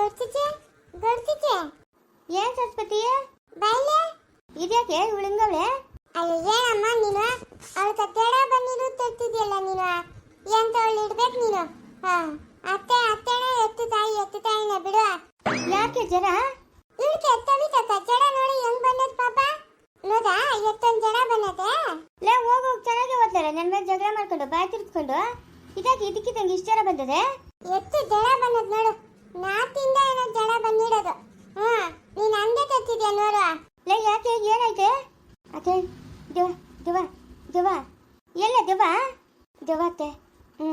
ಗಡ್ಚಿಚೆ ಗಡ್ಚಿಚೆ ಏನ್ ಸರಸ್ವತಿ? ಬಾಯ್ಲೆ? ಇದ್ಯಾಕೆ ಉಳಿಂಗವಳೆ ಅಯ್ಯೋ ಏನಮ್ಮ ನೀನು? ಅವಳ ಕತ್ತೇಡ ಬಂದಿರು ತರ್ತಿದ್ಯಲ್ಲ ನೀನು? ಎಂತ ಅವಳು ಇಡ್ಬೇಕು ನೀನು? ಅತ್ತೆ ಅತ್ತೆಣ ಎತ್ತು ತಾಯಿ, ಎತ್ತು ತಾಯಿನ ಬಿಡು ಯಾಕೆ ಜರ ಇವಳಿಗೆ ಎತ್ತವಿತ ಜಡ ನೋಡಿ ಹೆಂಗ್ ಬಂದದ್ ಪಾಪ? ನೋದಾ ಎತ್ತೊಂದ್ ಜಡ ಬಂದದೆ ಲೇ, ಹೋಗು ಚೆನ್ನಾಗಿ ಓದ್ತಾರೆ ನನ್ನ ಮೇಲೆ ಜಗಳ ಮಾಡ್ಕೊಂಡು, ಬಾಯ್ ತಿರ್ಸ್ಕೊಂಡು ಇದಕ್ಕೆ ಇದಕ್ಕಿದಂಗೆ ಇಷ್ಟ ಬಂದದೆ? ಎತ್ತು ಜಡ ಬಂದದ್ ನೋಡು. ನಾತಿಂದ ಏನೋ ಜಡ ಬಂದಿಡೋದು ಹಾ, ನೀನ್ ಅಂದೆ ತತ್ತಿದ್ಯಾ ನೋಡು ಲೇ, ಯಾಕೆ, ಏನಾಯ್ತೆ? ಅತ್ತೆ, ದೇವ, ದಿವಾ, ದೇವ. ಎಲ್ಲ ದೇವ? ದೇವ ಅತ್ತೆ. ಹ್ಞೂ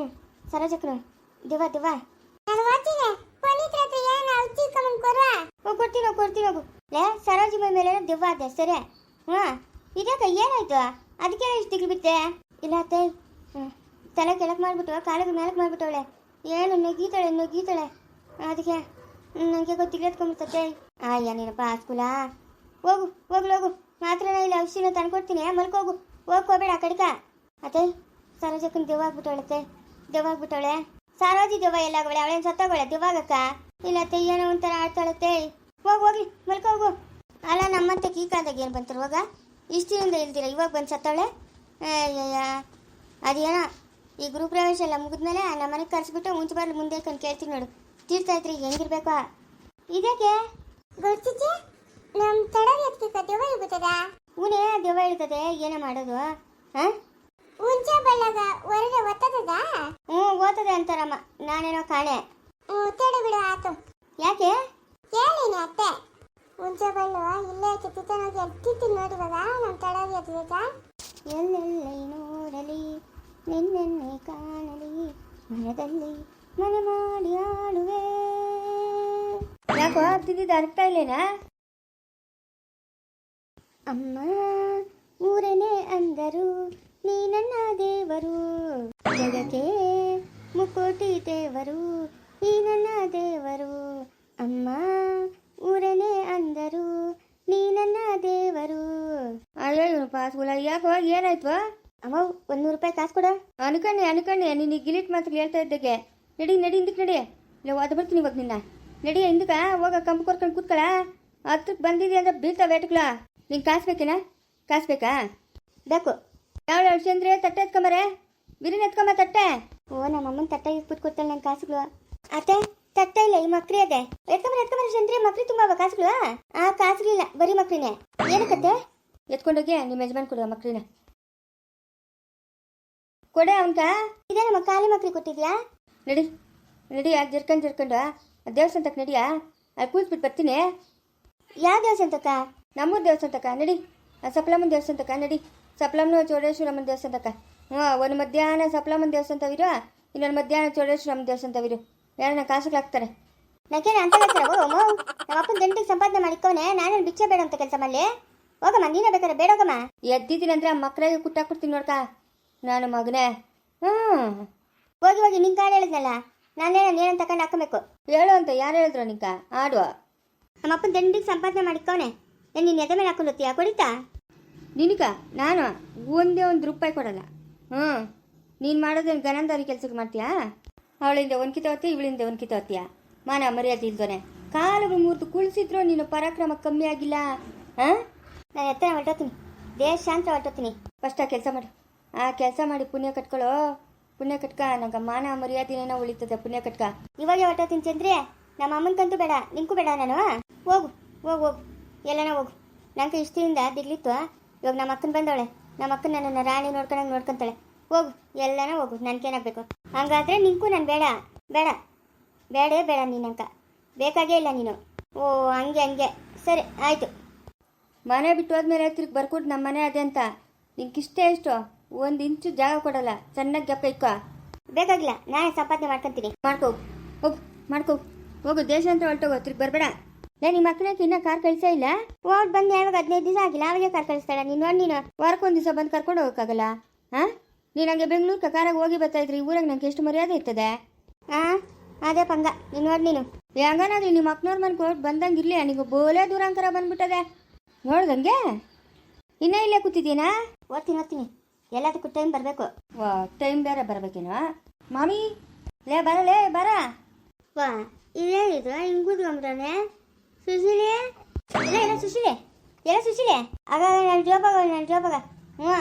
ಸರೋಜಕ್ರು. ದೇವ, ದಿವ. ನಾನು ಓದ್ತೀನಿ ಪುನೀತ್ ಏನು ಔಷಧಿ ಕಮನ್ ಕೊರುವ ಓ ಕೊಡ್ತೀನಿ, ಹೋಗಿ ಹೋಗು. ಲೇ, ಸರೋಜಿ ಮೈ ಮೇಲೆ ದೆವ್ವ ಅದೆ, ಸರಿ. ಹಾಂ ಇದಕ್ಕ ಏನಾಯ್ತು? ಅದಕ್ಕೆ ಇಷ್ಟು ದಿಗ್ಲು ಬಿತ್ತೆ ಇಲ್ಲ ಅತ್ತೆ. ಹ್ಞೂ ತಲೆ ಕೆಳಗೆ ಮಾಡ್ಬಿಟ್ಟು ಕಾಲಿಗೆ ಮೇಲಕ್ಕೆ ಮಾಡ್ಬಿಟ್ಟವಳೆ. ಏನು ನುಗ್ಗೀತಾಳೆ ನುಗ್ಗೀತಾಳೆ ಅದಕ್ಕೆ ನನಗೆ ಗೊತ್ತಿಲ್ಲತ್ಕೊಂಡ್ಬಿಡ್ತತ್ತೆ ಅಯ್ಯ, ನೀನಪ್ಪ ಸ್ಕೂಲ ಹೋಗು, ಹೋಗ್ಲಿ, ಹೋಗು. ಮಾತ್ರನ ಇಲ್ಲ ಔಷಧಿನ ತಂದ್ಕೊಡ್ತೀನಿ ಮಲ್ಕೋಗು ಹೋಗ್ಕೋಬೇಡ ಆ ಕಡಿಕ. ಅತ್ತೆ ಸರೋಜಕ್ಕನ ದೆವ್ವ ಆಗ್ಬಿಟ್ಟವಳತ್ತೆ ದೆವ್ವ ಆಗ್ಬಿಟ್ಟವಳೆ? ಸಾರೋಜಿ ದೆವ್ವ ಎಲ್ಲ ಆಗೋಳೆ ಅವಳೇನು ಸತ್ತೋಗಳೆ ದೆವ್ವಾಗಕ್ಕ ಇಲ್ಲ, ಅತ್ತೆ, ಏನೋ ಒಂಥರ ಆಡ್ತಾಳತ್ತೆ. ಹೋಗಿ ಹೋಗಿ. ಮಲ್ಕೋಗು ಅಲ್ಲ, ನಮ್ಮತ್ತೆ ಕೀಕಾದಾಗ ಏನು ಬಂತಾರೆ ಇವಾಗ ಇಷ್ಟಿನಿಂದ ಇಲ್ದಿರ? ಇವಾಗ ಬಂದು ಸತ್ತವಳೆ? ಅಯ್ಯಯ್ಯ. ಅದೇನೋ, ಈ ಗೃಹ ಪ್ರವೇಶ ಎಲ್ಲ ಮುಗಿದ್ಮೇಲೆ ನಮ್ಮ ಮನೆಗೆ ಕರೆಸ್ಬಿಟ್ಟು ಮುಂಚೆ ಬರಲಿ, ಮುಂದೆ ಕಂಡು ಕೇಳ್ತೀನಿ ನೋಡು. ತೀರ್ಥ ಐತ್ರಿ ಹೆಂಗಿರ್ಬೇಕು? ಇದಕ್ಕೆ? ಗುರ್ಚಿಚೆ ನಮ್ಮ ತಡವಿ ಎತ್ಕ ದೆವ್ವ ಇಗುತ್ತದ ಊನೇ ದೆವ್ವ ಇರ್ತದೆ ಏನೇ ಮಾಡೋದು? ಹಾಂ? ಹುಂಚೆ ಬಳ್ಳಾಗ ಹೊರಗೆ ಒತ್ತದ ಹ್ಞೂ ಓದ್ತದೆ ಅಂತಾರಮ್ಮ ನಾನೇನೋ ಕಾಣೆ. ಹ್ಮ್ ತಡೆ ಬಿಡು ಆತು. ಯಾಕೆ? ಕೇಳಿನಿ ಅತ್ತೆ. ಹುಂಚೆ ಬಳ್ಳು ಇಲ್ಲೇ ಕಿತ್ತಿತ್ತನೋಗಿ ಎತ್ತಿತ್ತು ನೋಡಿವಾಗ ನಮ್ ತಡವಿ ಎತ್ತಿದ ಎಲ್ಲೆಲ್ಲೈ ನೋಡಲಿ ನಿನ್ನೆನ್ನೆ ಕಾಣಲಿ ಮನದಲ್ಲಿ ಮನೆ ಮಾಡಿ ಆಳುವೆ. ಯಾಕೋ ತಿದ್ದಿದ್ದು ಅರ್ಥ ಇಲ್ಲೇನಾ? ಅಮ್ಮ, ಊರನೇ ಅಂದರು, ನೀ ನನ್ನ ದೇವರು. ಜಗಕ್ಕೆ ಮುಕೋಟಿ ದೇವರು, ನೀ ನನ್ನ ದೇವರು. ಅಮ್ಮ, ಊರನೇ ಅಂದರು, ನೀ ನನ್ನ ದೇವರು. ಯಾಕೋ, ಏನಾಯ್ತು? ಅಮ್ಮ, ಒಂದು ನೂರು ರೂಪಾಯಿ ಕಾಸು ಕೊಡ. ಅನ್ಕಣ್ಣೆ ಅನ್ಕಣ್ಣೆ ನೀನು ಗಿಲಿಟ್ ಮಾತ್ರ ಹೇಳ್ತಾ ಇದ್ದಕ್ಕೆ. ನಡಿ ನಡಿ, ಹಿಂದಕ್ಕೆ ನಡಿ. ಇಲ್ಲ ಅದು ಬರ್ತೀನಿ ಇವಾಗ ನಿನ್ನ. ನಡಿ, ಹಿಂದಕ್ಕೆ ಹೋಗ, ಕಂಬ ಕೊರ್ಕೊಂಡು ಕೂತ್ಕೊಳ. ಹತ್ರಕ್ಕೆ ಬಂದಿದೆ ಅಂದ್ರೆ ಬೀಳ್ತಾವೆ ಏಟ್ಗಳ ನಿಂಗೆ ಕಾಸು ಬೇಕೇನಾ? ಕಾಸು ಬೇಕಾ? ಯಾವ ಚಂದ್ರೆ, ತಟ್ಟೆ ಎತ್ಕೊಂಬರೆ? ಬಿರಿನ ಎತ್ಕೊಂಬ, ತಟ್ಟೆ. ಓ, ನಮ್ಮ ಅಮ್ಮನ ತಟ್ಟೆ ಇಟ್ಬಿಟ್ಟು ಕೊಡ್ತಾಳೆ ನನ್ನ ಕಾಸುಗಳು. ಅತ್ತೆ, ತಟ್ಟೆ ಇಲ್ಲ, ಈ ಮಕ್ರಿ ಅದೇ. ಎತ್ಕೊಂಬರ ಎತ್ಕೊಂಬರ ಚಂದ್ರಿ, ಮಕ್ರಿ ತುಂಬ ಕಾಸುಗಳು. ಆ ಕಾಸುಗಳಿಲ್ಲ ಬರೀ ಮಕ್ಳಿನೇ ಏನಕ್ಕತ್ತೆ? ಎತ್ಕೊಂಡೋಗಿ ನಿಮ್ಮ ಯಜಮಾನ್ ಕೊಡುವ ಮಕ್ಳಿನ ಕೊಡೆ ಅವನ್ಕ ಇದೇ ನಮ್ಮ ಖಾಲಿ ಮಕ್ಳಿಗೆ ಕೊಟ್ಟಿದ್ಯಾ? ನಡಿ ನಡಿ ಯಾಕೆ ಜರ್ಕೊಂಡು ಜರ್ಕೊಂಡು? ದೇವಸ್ಥಾನಕ್ಕೆ ನಡಿಯಾ? ಅಲ್ಲಿ ಕೂತ್ಬಿಟ್ಟು ಬರ್ತೀನಿ. ಯಾವ ದೇವಸ್ಥಾನಕ್ಕ? ನಮ್ಮೂರು ದೇವಸ್ಥಾನಕ್ಕ ನಡಿ. ಆ ಸಪ್ಲಮ್ಮನ ದೇವಸ್ಥಾನಕ್ಕ ನಡಿ. ಸಪ್ಲಮ್ಮನ ಚೌಡೇಶ್ವರಮ್ಮನ ದೇವಸ್ಥಾನಕ್ಕ. ಹ್ಞೂ ಒಂದು ಮಧ್ಯಾಹ್ನ ಸಪ್ಲಮ್ಮನ ದೇವಸ್ಥಾನವಿರು ಇನ್ನೊಂದು ಮಧ್ಯಾಹ್ನ ಚೌಡೇಶ್ವರಮ್ಮನ ದೇವಸ್ಥಾನವಿರು ಯಾರನ್ನ ಕಾಸುಗಳು ಹಾಕ್ತಾರೆ? ನಾಕೇನು ಅಂತ ಹೇಳ್ತಾರೆ ಓ ಮೋ ನಮ್ಮ ಅಪ್ಪನ ಗಂಟೆಗೆ ಸಂಪಾದನೆ ಮಾಡಿಕೋನೆ ನಾನೇನು ಭಿಕ್ಷೆ ಬೇಡ ಅಂತ ಕೆಲಸ ಮಾಡಲಿ? ಹೋಗಮ್ಮ ನೀನೇ ಬೇಕಾದ್ರೆ ಬೇಡೋಗಮ್ಮ ಎದ್ದಿದ್ದೀನಿ ಅಂದ್ರೆ ಆ ಮಕ್ಕಳಿಗೆ ಕುಟ್ಟಾಕ್ಬಿಡ್ತೀನಿ ನೋಡ್ಕ. ನಾನು ಮಗನೇ. ಹ್ಞೂ. ಹೋಗಿ ಹೋಗಿ ನಿನ್ ಕಾಳು ಹೇಳಿದ್ನಲ್ಲ? ನಾನೇ ನೀನಂತ ತಕೊಂಡು ಹಾಕಬೇಕು ಹೇಳು ಅಂತ ಯಾರು ಹೇಳಿದ್ರು ನಿಕ್ಕ ಆಡುವ. ನಮ್ಮ ಅಪ್ಪನ ದಂಡಿಗೆ ಸಂಪಾದನೆ ಮಾಡಿಕೋನೆ ನೀನು ನಿನ್ನ ಎದೆ ಮೇಲೆ ಹಾಕೊಂಡು ಹೋಗ್ತೀಯಾ ಕೊಡಿತಾ? ನಿನಕ ನಾನು? ಒಂದೇ ಒಂದು ರೂಪಾಯಿ ಕೊಡಲ್ಲ. ಹ್ಞೂ ನೀನು ಮಾಡೋದೇನು ಗನಂದಾರಿ ಕೆಲಸಕ್ಕೆ ಮಾಡ್ತೀಯಾ? ಅವಳಿಂದ ಒನ್ಕಿತ ಕಿತವತ್ತಿ ಇವಳಿಂದ ಒನ್ಕಿತ ಕಿತವತ್ತೀಯ ಮಾನ ಮರ್ಯಾದೆ ಇಲ್ದೋನೆ. ಕಾಲುಗಳು ಮೂರ್ತು ಕುಳಿಸಿದ್ರು ನೀನು ಪರಾಕ್ರಮ ಕಮ್ಮಿ ಆಗಿಲ್ಲ. ಹಾಂ? ನಾನು ಎತ್ತರ ಹೊರಟೋತೀನಿ ದೇಶ ಶಾಂತ ಹೊರಟೋತೀನಿ ಫಸ್ಟ್ ಆ ಕೆಲಸ ಮಾಡಿ. ಆ ಕೆಲಸ ಮಾಡಿ ಪುಣ್ಯ ಕಟ್ಕೊಳ್ಳೋ ಪುಣ್ಯ ಕಟ್ಕ ನಂಗೆ ಮಾನ ಮರ್ಯಾದೆನ ಉಳಿತದೆ ಪುಣ್ಯ ಕಟ್ಕ ಇವಾಗ ಹೊಟ್ಟ ತಿಂಚಂದ್ರೆ ನಮ್ಮ ಅಮ್ಮನ್ಕಂತೂ ಬೇಡ, ನಿಂಗೂ ಬೇಡ ನಾನು. ಹೋಗು ಹೋಗು ಹೋಗು. ಎಲ್ಲನ ಹೋಗು. ನಂಗೆ ಇಷ್ಟದಿಂದ ದಿಗ್ಲಿತ್ತು. ಇವಾಗ ನಮ್ಮ ಅಕ್ಕನ ಬಂದವಳೆ. ನಮ್ಮ ಅಕ್ಕನ ನನ್ನನ್ನು ರಾಣಿ ನೋಡ್ಕೊಂಡಂಗೆ ನೋಡ್ಕೊಂತಾಳೆ. ಹೋಗು, ಎಲ್ಲನ ಹೋಗು. ನನಗೇನಾಗಬೇಕು? ಹಂಗಾದ್ರೆ ನಿಂಕು ನಾನು ಬೇಡ. ಬೇಡ. ಬೇಡೇ ಬೇಡ ನೀನಂಕ ಬೇಕಾಗೇ ಇಲ್ಲ ನೀನು. ಓ, ಹಂಗೆ ಹಂಗೆ. ಸರಿ, ಆಯಿತು. ಮನೆ ಬಿಟ್ಟು ಹೋದ್ಮೇಲೆ ತಿರುಗಿ ಬರ್ಕೊಟ್ಟು ನಮ್ಮ ಮನೆ ಅದೇ ಅಂತ. ನಿಂಗಿಷ್ಟೇ ಎಷ್ಟು? ಒಂದು ಇಂಚು ಜಾಗ ಕೊಡಲ್ಲ ಚೆನ್ನಾಗಿ ಗಪ್ಪ ಇಕ್ಕ ಬೇಕಾಗಿಲ್ಲ ನಾನೇ ಸಂಪಾದನೆ ಮಾಡ್ಕೊಂತೀನಿ. ಮಾಡ್ಕೋ. ಹೋಗು ಮಾಡ್ಕೋ. ಹೋಗು ದೇಶ ಅಂತ ಹೊರಟೋಗೋ ತಿರ್ಗಿ ಬರಬೇಡ. ಲೇ ನಿಮ್ಮ ಮಕ್ಕಳಿಗೆ ಇನ್ನೂ ಕಾರ್ ಕಳಿಸೇ ಇಲ್ಲ? ಹೋಗಿ ಬಂದು ಯಾವಾಗ ಹದಿನೈದು ದಿವಸ ಆಗಿಲ್ಲ, ಅವಾಗೆ ಕಾರ್ ಕಳಿಸ್ತಾಳೆ. ನೀನು ನೋಡಿ ನೀನು ವಾರಕ್ಕೊಂದು ದಿವಸ ಬಂದು ಕರ್ಕೊಂಡು ಹೋಗೋಕ್ಕಾಗಲ್ಲ? ಹಾಂ? ನೀನು ಹಂಗೆ ಬೆಂಗಳೂರು ಕಾರಾಗ ಹೋಗಿ ಬರ್ತಾ ಇದ್ರಿ ಊರಾಗ ನಂಗೆ ಎಷ್ಟು ಮರ್ಯಾದೆ ಇರ್ತದೆ? ಹಾಂ ಅದೇ ಪಂಗ. ನೀನು ನೋಡಿ ನೀನು. ಹೆಂಗನಾದ್ರಿ ನಿಮ್ಮ ಅಕ್ಕನವ್ರ ಮನೆ ಕೊಟ್ಟು ಬಂದಂಗೆ ಇರಲಿ, ನಿಂಗೆ ಬೋಲೆ ದೂರಾಂತರ ಬಂದ್ಬಿಟ್ಟದೆ. ನೋಡ್ದಂಗೆ? ಇನ್ನೂ ಇಲ್ಲೇ ಕೂತಿದ್ದೀನಾ? ಓದ್ತೀನಿ ಓದ್ತೀನಿ. ಎಲ್ಲದಕ್ಕೂ ಟೈಮ್ ಬರಬೇಕು. ವಾ ಟೈಮ್ ಬೇರೆ ಬರಬೇಕೇನೋ ಮಾಮಿ ಲೇ ಬರ ಲೇ ಬರ. ವಾ ಇದೇನಿದು? ಹಿಂಗೆ ಕೂತ್ಕೊಂಡ್ಬಿಟ್ಟವನೆ ಸುಶೀಲೆ? ಇಲ್ಲ ಇಲ್ಲ ಸುಶೀಲೆ. ಎಲ್ಲ ಸುಶೀಲೆ. ಆಗ ನಾನು ಜೋಪಾಗ ನಾನು ಜೋಪಾಗ ಹ್ಞೂ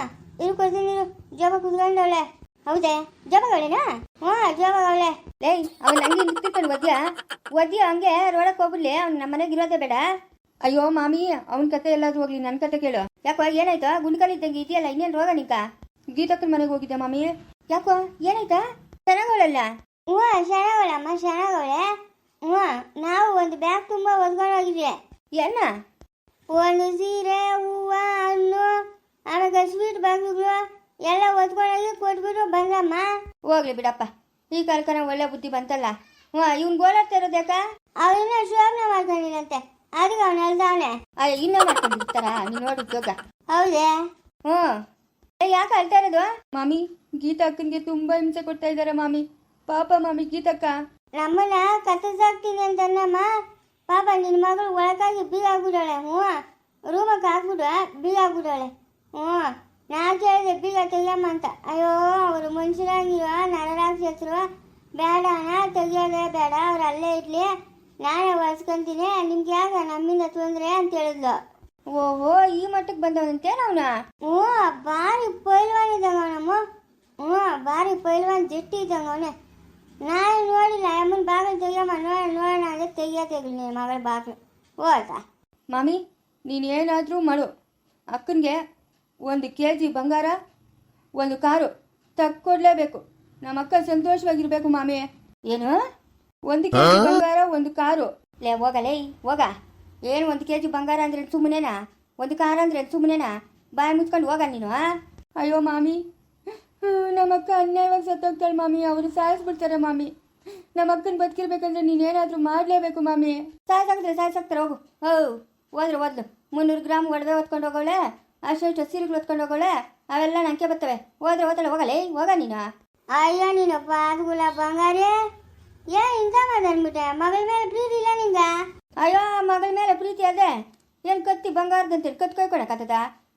ಇರು ಕೊಡ್ತೀನಿ ಇರು ಜೋಪ ಕುತ್ಕೊಂಡವಳೆ ಹೌದೇ? ಜೋಪಾಗವಳೆನಾ ಹ್ಞೂ ಜೋಪಾಗವಳೆ ಲೇ ಅವ್ನು ಹಂಗೆ ನಿಂತ್ಕೊಂಡು ಒದ್ಯ? ಒದ್ಯ ಹಂಗೆ ರೋಡಕ್ಕೆ ಹೋಗ್ಬಿಡ್ಲಿ. ಅವ್ನು ನಮ್ಮ ಮನೆಗೆ ಇರೋದೇ ಬೇಡ. ಅಯ್ಯೋ ಮಾಮಿ ಅವನ ಕತೆ ಎಲ್ಲಾದ್ರೂ ಹೋಗ್ಲಿ ನನ್ನ ಕತೆ ಕೇಳು. ಯಾಕೋ ಏನಾಯ್ತಾ? ಗುಂಡ್ಕಲ್ ಇದ್ದಂಗೆ ಇದೆಯಲ್ಲ ಇನ್ನೇನು ರೋಗ ನಿಕ ಗೀತಕ್ಕನ ಮನೆಗೆ ಹೋಗಿದ್ದೆ ಮಮ್ಮಿ ಯಾಕೋ ಏನಾಯ್ತಾ? ಚೆನ್ನಾಗೋಳಲ್ಲ ಹ್ಞೂ ಚೆನ್ನಾಗವಳಮ್ಮ ಚೆನ್ನಾಗವಳೆ ಹ್ಞೂ ನಾವು ಒಂದು ಬ್ಯಾಗ್ ತುಂಬ ಒದ್ಕೊಂಡು ಹೋಗಿದ್ವಿ. ಏನ ಒಂದು ಸೀರೆ ಹೂವ ಹಣ್ಣು ಆಮೇಲೆ ಸ್ವೀಟ್ ಬಾಕ್ಸ್ಗಳು ಎಲ್ಲ ಹೊತ್ಕೊಂಡೋಗಿ ಕೊಟ್ಬಿಟ್ಟು ಬಂದಮ್ಮ. ಹೋಗ್ಲಿ ಬಿಡಪ್ಪ. ಈ ಕಾಲಕ್ಕೆ ಒಳ್ಳೆ ಬುದ್ಧಿ ಬಂತಲ್ಲ. ಹ್ಞೂ ಇವ್ನು ಗೋಳಾಡ್ತಾ ಇರೋದು ಯಾಕ? ಅವನ್ನ ಶೋಭನೆ ಮಾಡ್ಕೊಂಡಿಲ್ಲಂತೆ ಅದಕ್ಕೆ ಅವನು ಅಲ್ದವನೆ ಅಯ್ಯ ಇನ್ನೂ ಮಾಡ್ಕೊಂಡಿರ್ತಾರ ನೀನು ನೋಡಿ ಹೌದೇ? ಹ್ಞೂ. ಯಾಕೆ ಅಳ್ತಾ ಇರೋದು? ಮಾಮಿ ಗೀತಾ ಅಕ್ಕನಿಗೆ ತುಂಬಾ ಹಿಂಸೆ ಕೊಡ್ತಾ ಇದ್ದಾರೆ ಮಾಮಿ. ಪಾಪ ಮಾಮಿ ಗೀತಕ್ಕ. ನಮ್ಮನ್ನ ಕತ್ತರಿಸಾಕ್ತೀನಿ ಅಂತನಮ್ಮ ಪಾಪ ನಿನ್ನ ಮಗಳು ಒಳಗಾಗಿ ಬೀಗ ಆಗ್ಬಿಡಾಳೆ ಹ್ಞೂ. ರೂಮಕ್ಕೆ ಹಾಕ್ಬಿಡು ಬೀಗ ಆಗ್ಬಿಡಾಳೆ ಹ್ಞೂ. ನಾ ಕೇಳಿದೆ ಬೀಗ ತೆಗಿಯಮ್ಮ ಅಂತ. ಅಯ್ಯೋ ಅವರು ಮನುಷ್ಯರಾಗಿರುವ ಹೆಸರು ಬೇಡ ಅಣ್ಣ ತೆಗಿಯೋದೇ ಬೇಡ. ಅವ್ರು ಅಲ್ಲೇ ಇರಲಿ. ನಾನೇ ಒರೆಸ್ಕೊಂತೀನಿ ನಿಮ್ಗೆ ಯಾಕ ನಮ್ಮಿಂದ ತೊಂದರೆ ಅಂತ ಹೇಳಿದ್ಲು. ಓಹೋ ಈ ಮಟ್ಟಕ್ಕೆ ಬಂದವನಂತೆ ಅವನ ಹ್ಞೂ ಭಾರಿ ಪೈಲ್ವಾನ್ ಇದ್ದಂಗ ನಮ್ಮ ಹ್ಞೂ ಭಾರಿ ಪೈಲ್ವಾನ್ ಜಟ್ಟಿ ಇದ್ದಂಗ ಅವನೇ. ನಾನು ನೋಡಿಲ್ಲ ಅಮ್ಮನ ಬಾಗಿಲು ತೆಗಿಯಮ್ಮ ನೋಡ ನೋಡೋಣ ಅಂದ್ರೆ ತೆಗಿಯ ತೆಗಿಲಿ ನಿನ್ನ ಮಗಳ ಬಾಗಿಲು. ಹೋತಾ ಮಾಮಿ ನೀನು ಏನಾದರೂ ಮಾಡು. ಅಕ್ಕನಿಗೆ ಒಂದು ಕೆ ಜಿ ಬಂಗಾರ ಒಂದು ಕಾರು ತಕ್ಕೊಡ್ಲೇಬೇಕು. ನಮ್ಮ ಅಕ್ಕ ಸಂತೋಷವಾಗಿರ್ಬೇಕು ಮಾಮಿ. ಏನು? ಒಂದು ಕೆ ಜಿ ಬಂಗಾರ ಒಂದು ಕಾರು. ಲೇ ಹೋಗಲೇ ಹೋಗ. ಏನು ಒಂದು ಕೆ ಜಿ ಬಂಗಾರ ಅಂದ್ರೆ ಸುಮ್ಮನೆನಾ ಒಂದು ಕಾರ ಅಂದ್ರೆ ಸುಮ್ಮನೆನಾ ಬಾಯಿ ಮುಚ್ಕೊಂಡು ಹೋಗ ನೀನು? ಅಯ್ಯೋ ಮಾಮಿ. ನಮ್ಮಕ್ಕ ಅನ್ಯಾಯವಾಗಿ ಸತ್ತೋಗ್ತಾಳೆ ಮಾಮಿ. ಅವರು ಸಾಯಿಸ್ಬಿಡ್ತಾರೆ ಮಾಮಿ. ನಮ್ಮ ಅಕ್ಕನ ಬದುಕಿರ್ಬೇಕಂದ್ರೆ ನೀನೇನಾದರೂ ಮಾಡಲೇಬೇಕು ಮಾಮಿ. ಸಾಯ್ಸಾಕ್ತಾರೆ ಸಾಯ್ಸಾಕ್ತಾರೆ ಹೋಗು. ಹೌ. ಹೋದ್ರೆ ಓದ್ಲು ಮುನ್ನೂರು ಗ್ರಾಮ್ ಒಡವೆ ಹೊತ್ಕೊಂಡು ಹೋಗೋಳೆ ಅಷ್ಟು ಸೀರೆಗಳು ಹೊತ್ಕೊಂಡು ಹೋಗೋಳೆ ಅವೆಲ್ಲ ನಂಗೆ ಬರ್ತವೆ. ಹೋದ್ರೆ ಓದಳೆ ಹೋಗಲೇ ಹೋಗ ನೀನು ಅಯ್ಯೋ ನೀನು ಪಾದಗುಲ ಬಂಗಾರಿ. ಏ ಇಂಥ ಮಾತಾಡ್ಬಿಟ್ಟೆ ಮಗಳ ಮೇಲೆ ಪ್ರೀತಿ ಇಲ್ಲ ನಿಂಗ? ಅಯ್ಯೋ ಮಗಳ ಮೇಲೆ ಪ್ರೀತಿ ಅದೇ ಏನು ಕತ್ತಿ ಬಂಗಾರದಂತೇಳಿ ಕತ್ ಕೊಯ್ಕೊಳಕತ್ತದ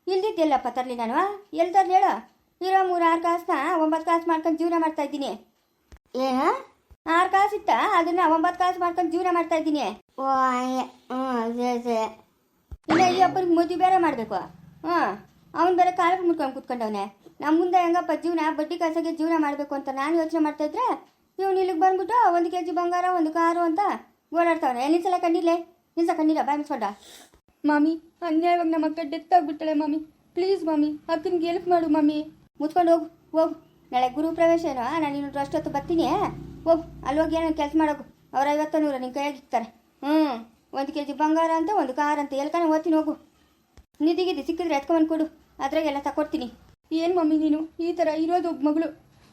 ಇಲ್ದಿದ್ದೆಲ್ಲಪ್ಪ ತರಲಿ ನಾನು ಎಲ್ಲಿ ತರ್ಲಿ ಹೇಳು? ಇರೋ ಮೂರು ಆರು ಕಾಸನ್ನ ಒಂಬತ್ತು ಕಾಸು ಮಾಡ್ಕೊಂಡು ಜೀವನ ಮಾಡ್ತಾ ಇದ್ದೀನಿ. ಏನು? ಆರು ಕಾಸು ಇತ್ತ? ಅದನ್ನ ಒಂಬತ್ತು ಕಾಸು ಮಾಡ್ಕೊಂಡು ಜೀವನ ಮಾಡ್ತಾ ಇದ್ದೀನಿ. ಓ ಹಂಗೆ. ಇಲ್ಲ ಈ ಒಬ್ಬರಿಗೆ ಮದುವೆ ಬೇರೆ ಮಾಡಬೇಕು. ಹಾಂ ಅವನು ಬೇರೆ ಕಾಲಕ್ಕೆ ಮುಟ್ಕೊಂಡು ಕುತ್ಕೊಂಡವನೆ. ನಮ್ಮ ಮುಂದೆ ಹೆಂಗಪ್ಪ ಜೀವನ? ಬಡ್ಡಿ ಕಾಸಾಗೆ ಜೀವನ ಮಾಡಬೇಕು ಅಂತ ನಾನು ಯೋಚನೆ ಮಾಡ್ತಾ ಇದ್ರೆ ಇವ್ನು ಇಲ್ಲಿಗೆ ಬಂದ್ಬಿಟ್ಟು ಒಂದು ಕೆ ಜಿ ಬಂಗಾರ, ಒಂದು ಕಾರು ಅಂತ ಓಡಾಡ್ತಾವನೆ ನಿಲ್ಸಲ ಕಣ್ಣಿರ್ಲೆ? ನಿಲ್ಸ ಕಣ್ಣಿಲ್ಲ ಬಾಯ್ ಮುಚ್ಕೊಂಡ. ಮಾಮಿ, ಅನ್ಯಾಯವಾಗಿ ನಮ್ಮ ಅಕ್ಕ ಡೆತ್ ಆಗ್ಬಿಡ್ತಾಳೆ ಮಾಮಿ. ಪ್ಲೀಸ್ ಮಾಮಿ ಅಕ್ಕನಿಗೆ ಹೆಲ್ಪ್ ಮಾಡು ಮಾಮಿ. ಮುಚ್ಕೊಂಡು ಹೋಗು ಹೋಗು. ನಾಳೆ ಗುರು ಪ್ರವೇಶ ಏನೋ? ನಾನು ಇನ್ನೊಂದು ಅಷ್ಟೊತ್ತು ಬರ್ತೀನಿ ಹೋಗು, ಅಲ್ಲಿ ಹೋಗಿ ಏನೋ ಕೆಲಸ ಮಾಡೋಗು. ಅವ್ರು ಐವತ್ತು ನೂರ ನಿನ್ನ ಕೈಯಾಗಿ ಹ್ಞೂ ಒಂದು ಕೆ ಜಿ ಬಂಗಾರ ಅಂತ, ಒಂದು ಕಾರ್ ಅಂತ, ಎಲ್ಕಾನೆ ಓದ್ತೀನಿ, ಹೋಗು. ನಿಧಿಗಿದ್ದು ಸಿಕ್ಕಿದ್ರೆ ಎತ್ಕೊಂಬಂದು ಕೊಡು. ಅದ್ರಾಗೆಲ್ಲ ತಕೊಡ್ತೀನಿ. ಏನು ಮಮ್ಮಿ ನೀನು? ಈ ಥರ ಇರೋದು ಒಬ್ಬ ಮಗಳು.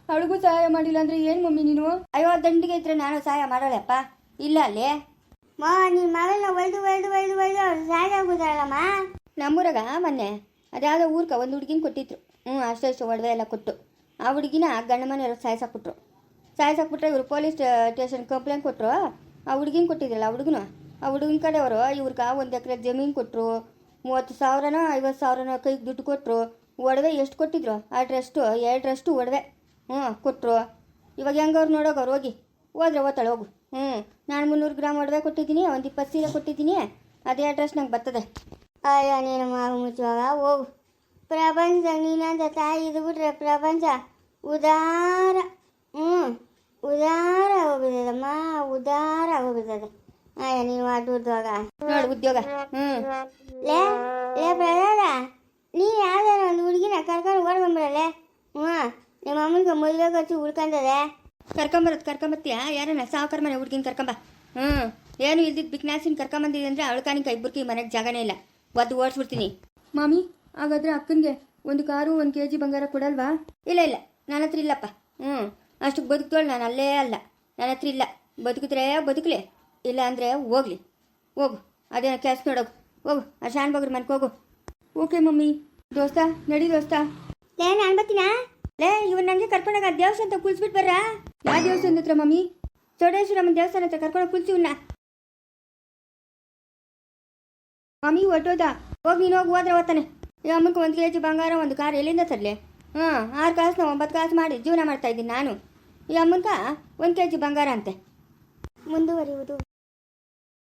ಅವಳಿಗೂ ಸಹಾಯ ಮಾಡಿಲ್ಲ ಅಂದ್ರೆ ಏನು ಮಮ್ಮಿ ನೀನು? ಅಯ್ಯೋ ದಂಡಿಗೆ ಇದ್ರೆ ನಾನು ಸಹಾಯ ಮಾಡೋಳಪ್ಪ ಇಲ್ಲ ಅಲ್ಲಿ? ಮಾ ನೀನ್ ಮಗಳನ್ನ ಒಯ್ದು ಒಯ್ದು ಒಯ್ದು ಒಯ್ದು ಅವ್ರು ಸಹಾಯ ಆಗುದಲ್ಲಮ್ಮ? ನಮ್ಮೂರಾಗ ಮೊನ್ನೆ. ಅದ್ಯಾವುದೋ ಊರ್ಕ ಒಂದು ಹುಡುಗಿನ ಕೊಟ್ಟಿದ್ರು. ಹ್ಞೂ ಅಷ್ಟು ಇಷ್ಟು ಒಡವೆ ಎಲ್ಲ ಕೊಟ್ಟು. ಆ ಹುಡುಗಿನ ಗಂಡ ಮನೆಯವರು ಸಾಯಿಸಾಕ್ಬಿಟ್ರು ಸಾಯಿಸಾಕ್ಬಿಟ್ರೆ ಇವರು ಪೊಲೀಸ್ ಸ್ಟೇಷನ್ ಕಂಪ್ಲೇಂಟ್ ಕೊಟ್ಟರು ಆ ಹುಡುಗಿನ ಕೊಟ್ಟಿದ್ರಲ್ಲ ಆ ಹುಡುಗನು? ಆ ಹುಡುಗನ ಕಡೆಯವರು ಇವ್ರಿಗೆ ಒಂದು ಎಕರೆ ಜಮೀನು ಕೊಟ್ಟರು ಮೂವತ್ತು ಸಾವಿರನೋ ಐವತ್ತು ಸಾವಿರನೋ ಕೈಗೆ ದುಡ್ಡು ಕೊಟ್ಟರು ಒಡವೆ ಎಷ್ಟು ಕೊಟ್ಟಿದ್ರು? ಅಡ್ರಷ್ಟು ಎರಡರಷ್ಟು ಒಡವೆ. ಹ್ಞೂ ಕೊಟ್ಟರು ಇವಾಗ ಹೆಂಗವ್ರು ನೋಡೋಗವ್ರು ಹೋಗಿ. ಹೋದ್ರೆ ಓದ್ತಾಳೆ ಹೋಗು. ಹ್ಞೂ ನಾನು ಮುನ್ನೂರು ಗ್ರಾಮ್ ಒಡವೆ ಕೊಟ್ಟಿದ್ದೀನಿ ಒಂದು ಇಪ್ಪತ್ತು ಸೀರೆ ಕೊಟ್ಟಿದ್ದೀನಿ ಅದೇ ಅಡ್ರೆಸ್ ನಂಗೆ ಬರ್ತದೆ. ಅಯ್ಯೋ ನೀನು ಮಾವು ಮುಚ್ಚುವಾಗ ಹೋಗು. ಪ್ರಪಂಚ ನೀನಂತ ತಾಯಿ ಇದು ಬಿಟ್ರೆ ಪ್ರಪಂಚ ಉದಾರ. ಹ್ಞೂ ಉದಾರ ಹೋಗಿದ್ದದಮ್ಮ ಉದಾರ ಹೋಗಿದ್ದದೆ ಅಯ್ಯ ನೀವು ಅಡ್ಡುವಾಗ ನೋಡು ಉದ್ಯೋಗ. ಹ್ಞೂ. ಲೇ ಲೇ ಪ್ರಸಾದ ನೀನು ಯಾವ್ದಾರ ಒಂದು ಹುಡುಗಿನ ಕರ್ಕೊಂಡು ಹ್ಞೂ ನಿಮ್ಮ ಅಮ್ಮನಿಗೆ ಮದುವೆ ಖರ್ಚು ಉಳ್ಕೊಂಡದೆ ಕರ್ಕೊಂಬರೋದು ಕರ್ಕೊಂಬತ್ತೀಯಾ? ಯಾರನ್ನ? ಸಾವುಕಾರ ಮನೆ ಹುಡುಗಿನ ಕರ್ಕೊಂಬ. ಹ್ಞೂ ಏನು ಇಲ್ದಿದ್ದು ಬಿಕ್ನಾಸಿನ ಕರ್ಕೊಂಬಂದಿದೆ ಅಂದರೆ ಕೈ ಬುರ್ಕಿ ಮನೆಗೆ ಜಾಗನೇ ಇಲ್ಲ. ಒದ್ದು ಓಡಿಸ್ಬಿಡ್ತೀನಿ. ಮಾಮಿ ಹಾಗಾದ್ರೆ ಅಕ್ಕನಿಗೆ ಒಂದು ಕಾರು ಒಂದು ಕೆ ಜಿ ಬಂಗಾರ ಕೊಡಲ್ವಾ? ಇಲ್ಲ ಇಲ್ಲ. ನನ್ನ ಹತ್ರ ಇಲ್ಲಪ್ಪ. ಹ್ಞೂ ಅಷ್ಟು ಬದುಕ್ತೋಳು ನಾನು ಅಲ್ಲೇ ಅಲ್ಲ. ನನ್ನ ಹತ್ರ ಇಲ್ಲ. ಬದುಕಿದ್ರೆ ಬದುಕಲಿ. ಇಲ್ಲ ಅಂದರೆ ಹೋಗ್ಲಿ. ಹೋಗು. ಅದೇನೋ ಕೆಲಸ ನೋಡೋಗು. ಹೋಗು. ಆ ಶಾನ್ ಬಗ್ರ ಮನ್ಕೋಗು. ಹೋಗು ಓಕೆ ಮಮ್ಮಿ ದೋಸ್ತ ನಡಿ ದೋಸ್ತ. ಏನು ನಾನು ಬರ್ತೀನಾ? ಲೇ, ಇವನ್ ನನಗೆ ಕರ್ಕೊಂಡಾಗ ದೇವಸ್ಥಾನ ಕುಲ್ಸ್ಬಿಟ್ಟು ಬರ್ರಾ? ಯಾವ ದೇವಸ್ಥಾನದ ಹತ್ರ ಮಮ್ಮಿ. ಚೌಡೇಶ್ವರಮ್ಮ ದೇವಸ್ಥಾನ ಹತ್ರ ಕರ್ಕೊಂಡು ಕುಲ್ಸಿ ಇವನ್ನ ಮಮ್ಮಿ ಹೊಟ್ಟೋದ ಹೋಗಿ ನೀನು ಹೋಗಿ, ಹೋದ್ರೆ ಓದ್ತಾನೆ ಈ ಅಮ್ಮಕ್ಕೆ ಒಂದು ಕೆ ಜಿ ಬಂಗಾರ, ಒಂದು ಕಾರ್ ಎಲ್ಲಿಂದ ತರಲೆ? ಹಾಂ ಆರು ಕಾಸನ್ನ ಒಂಬತ್ತು ಕಾಸು ಮಾಡಿ ಜೀವನ ಮಾಡ್ತಾ ಇದ್ದೀನಿ ನಾನು. ಈ ಅಮ್ಮನ್ಕ ಒಂದು ಕೆ ಜಿ ಬಂಗಾರ ಅಂತೆ. ಮುಂದುವರಿಯುವುದು.